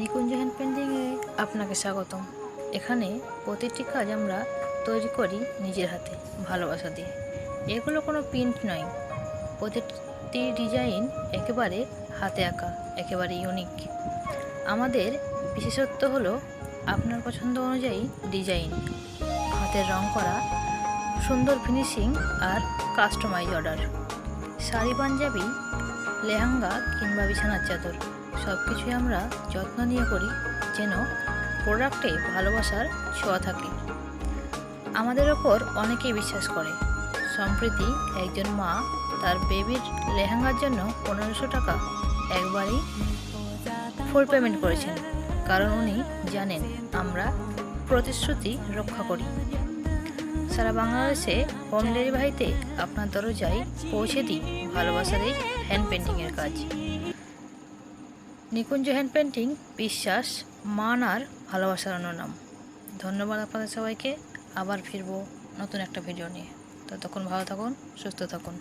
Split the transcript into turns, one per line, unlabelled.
নিকুঞ্জ hand পেন্টিংয়ে আপনাকে স্বাগতম। এখানে প্রতিটি কাজ আমরা তৈরি করি নিজের হাতে, ভালোবাসা দিয়ে। এগুলো কোনো প্রিন্ট নয়। প্রতিটি ডিজাইন একেবারে হাতে আঁকা, একেবারে ইউনিক আমাদের বিশেষত্ব হলো আপনার পছন্দ অনুযায়ী ডিজাইন। হাতের রং করা, সুন্দর ফিনিশিং আর কাস্টমাইজ অর্ডার শাড়ি পাঞ্জাবি লেহেঙ্গা কিংবা বিছানার চাদর সব কিছুই আমরা যত্ন নিয়ে করি যেন প্রোডাক্টে ভালোবাসার ছোঁয়া থাকে। আমাদের ওপর অনেকেই বিশ্বাস করে, সম্প্রতি একজন মা তার বেবির লেহেঙ্গার জন্য পনেরোশো টাকা একবারই ফুল পেমেন্ট করেছেন। কারণ উনি জানেন আমরা প্রতিশ্রুতি রক্ষা করি। সারা বাংলাদেশে হোম ডেলিভারিতে আপনার দরজায় পৌঁছে দিই ভালোবাসার এই হ্যান্ড পেন্টিংয়ের কাজ। নিকুঞ্জ হ্যান্ড পেন্টিং বিশ্বাস, মান আর ভালোবাসার অন্যনাম। ধন্যবাদ আপনাদের সবাইকে। আবার ফিরবো নতুন একটা ভিডিও নিয়ে। ততক্ষণ ভালো থাকুন, সুস্থ থাকুন।